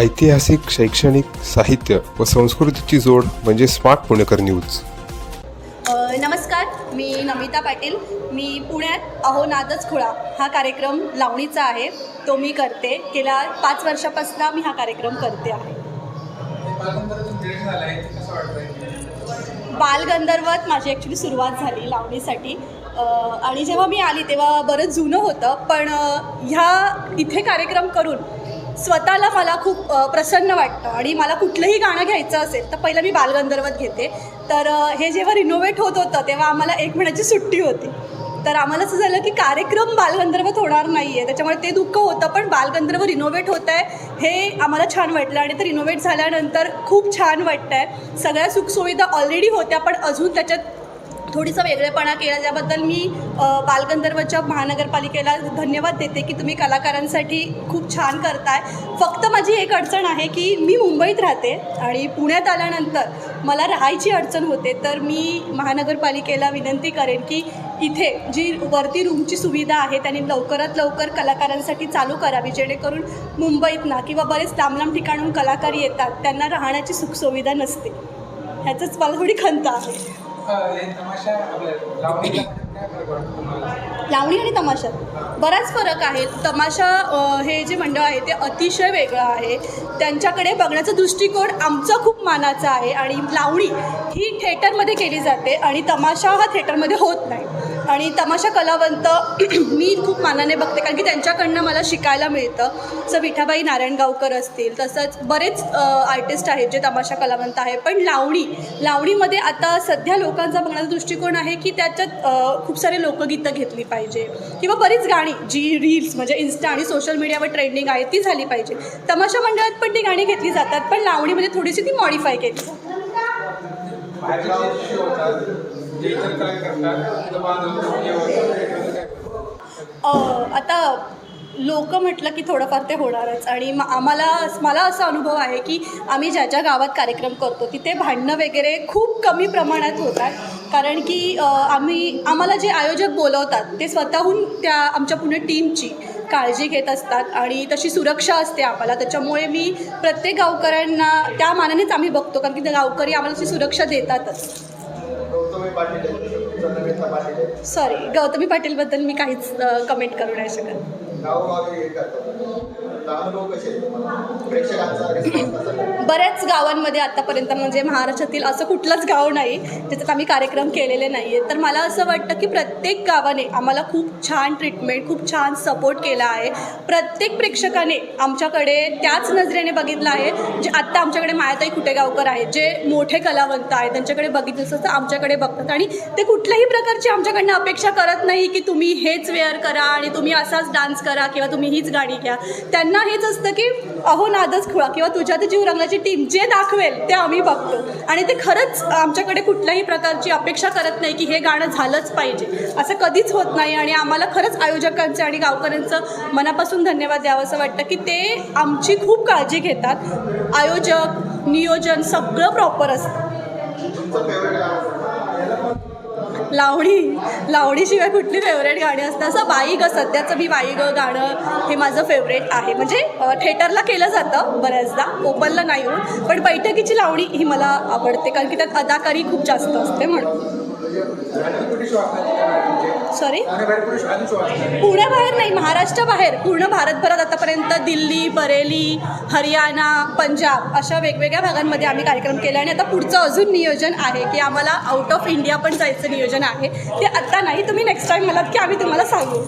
ऐतिहासिक शैक्षणिक साहित्य व संस्कृतीची जोड म्हणजे स्मार्ट पुणेकर न्यूज. नमस्कार मी नमिता पाटील. मी पुण्यात अहो नादच खुळा. हा कार्यक्रम लावणीचा आहे. तो मी करते. गेल्या पाच वर्षापासून मी हा कार्यक्रम करते आहे. बालगंधर्वात माझी ॲक्च्युली सुरुवात झाली लावणीसाठी. आणि जेव्हा मी आली तेव्हा बरंच जुनं होतं. पण ह्या इथे कार्यक्रम करून स्वतःला मला खूप प्रसन्न वाटतं आणि मला कुठलंही गाणं घ्यायचं असेल तर पहिलं मी बालगंधर्वत घेते. तर हे जेव्हा रिनोव्हेट होत होतं तेव्हा आम्हाला एक महिन्याची सुट्टी होती. तर आम्हाला असं झालं की कार्यक्रम बालगंधर्वात होणार नाही आहे त्याच्यामुळे ते दुःख होतं पण बालगंधर्व रिनोव्हेट होत आहे हे आम्हाला छान वाटलं आणि ते रिनोव्हेट झाल्यानंतर खूप छान वाटतं आहे सगळ्या सुखसुविधा ऑलरेडी होत्या पण अजून त्याच्यात थोडीसा वेगळेपणा केला त्याबद्दल मी बालगंधर्वच्या महानगरपालिकेला धन्यवाद देते की तुम्ही कलाकारांसाठी खूप छान करताय. फक्त माझी एक अडचण आहे की मी मुंबईत राहते आणि पुण्यात आल्यानंतर मला राहायची अडचण होते तर मी महानगरपालिकेला विनंती करेन की इथे जी वरती रूमची सुविधा आहे त्यांनी लवकरात लवकर कलाकारांसाठी चालू करावी जेणेकरून मुंबईत ना किंवा बरेच लांब लांब ठिकाणून कलाकार येतात त्यांना राहण्याची सुखसुविधा नसते. ह्याचंच मला थोडी खंत आहे. तमाशा लावणी आणि तमाशात बराच फरक आहे. तमाशा हे जे मंडळ आहे ते अतिशय वेगळं आहे. त्यांच्याकडे बघण्याचा दृष्टिकोन आमचा खूप मानाचा आहे आणि लावणी ही थिएटरमध्ये केली जाते आणि तमाशा हा थिएटरमध्ये होत नाही. आणि तमाशा कलावंत मी खूप मानाने बघते कारण की त्यांच्याकडनं मला शिकायला मिळतं. जसं विठाबाई नारायणगावकर असतील तसंच बरेच आर्टिस्ट आहेत जे तमाशा कलावंत आहे पण लावणी लावणीमध्ये आता सध्या लोकांचा बघण्याचा दृष्टिकोन आहे की त्याच्यात खूप सारे लोकगीतं घेतली पाहिजे. किंवा बरीच गाणी जी रील्स म्हणजे इन्स्टा आणि सोशल मीडियावर ट्रेंडिंग आहे ती झाली पाहिजे. तमाशा मंडळात पण ती गाणी घेतली जातात पण लावणीमध्ये थोडीशी ती मॉडिफाय केली जाते. बाहेरचे होतात जे इतर करतात आता लोक म्हटलं की थोडंफार ते होणारच आणि म आम्हाला मला असा अनुभव आहे की आम्ही ज्या ज्या गावात कार्यक्रम करतो तिथे भांडणं वगैरे खूप कमी प्रमाणात होतात. कारण की आम्ही आम्हाला जे आयोजक बोलवतात ते स्वतःहून त्या आमच्या पुणे टीमची काळजी घेत असतात आणि तशी सुरक्षा असते आम्हाला. त्याच्यामुळे मी प्रत्येक गावकऱ्यांना त्या मानानेच आम्ही बघतो कारण की ते गावकरी आम्हाला तशी सुरक्षा देतातच. सॉरी गौतमी पाटीलबद्दल मी काहीच कमेंट करू नाही शकत. बऱ्याच गावांमध्ये आत्तापर्यंत म्हणजे महाराष्ट्रातील असं कुठलंच गाव नाही ज्याच्यात आम्ही कार्यक्रम केलेले नाही आहेत तर मला असं वाटतं की प्रत्येक गावाने आम्हाला खूप छान ट्रीटमेंट खूप छान सपोर्ट केला आहे. प्रत्येक प्रेक्षकाने आमच्याकडे त्याच नजरेने बघितलं आहे जे आत्ता आमच्याकडे मायाताई कुटेगावकर आहेत जे मोठे कलावंत आहेत त्यांच्याकडे बघितलं असतं आमच्याकडे बघतात. आणि ते कुठल्याही प्रकारची आमच्याकडनं अपेक्षा करत नाही की तुम्ही हेच वेअर करा आणि तुम्ही असाच डान्स करा किंवा तुम्ही हीच गाणी घ्या. त्यांना हेच असतं की अहो नादच खुळा. किंवा तुझ्या ते जीव रंगाची टीम जे दाखवेल ते आम्ही बघतो. आणि ते खरंच आमच्याकडे कुठल्याही प्रकारची अपेक्षा करत नाही की हे गाणं झालंच पाहिजे. असं कधीच होत नाही आणि आम्हाला खरंच आयोजकांचं आणि गावकऱ्यांचं मनापासून धन्यवाद द्यावं असं वाटतं की ते आमची खूप काळजी घेतात. आयोजक नियोजन सगळं प्रॉपर असतं. लावणी लावणीशिवाय कुठली फेवरेट गाणी असतात? असं बाई ग सध्याचं मी बाई ग गाणं हे माझं फेवरेट आहे. म्हणजे थिएटरला केलं जातं बऱ्याचदा ओपनला नाही होत पण बैठकीची लावणी ही मला आवडते कारण की त्यात अदाकारी खूप जास्त असते म्हणून. सॉरी असतात पुण्याबाहेर नाही महाराष्ट्राबाहेर पूर्ण भारतभरात आतापर्यंत दिल्ली बरेली हरियाणा पंजाब अशा वेगवेगळ्या भागांमध्ये आम्ही कार्यक्रम केला आणि आता पुढचं अजून नियोजन आहे की आम्हाला आउट ऑफ इंडिया पण जायचं नियोजन आहे. ते आत्ता नाही तुम्ही नेक्स्ट टाईम मला की आम्ही तुम्हाला सांगू.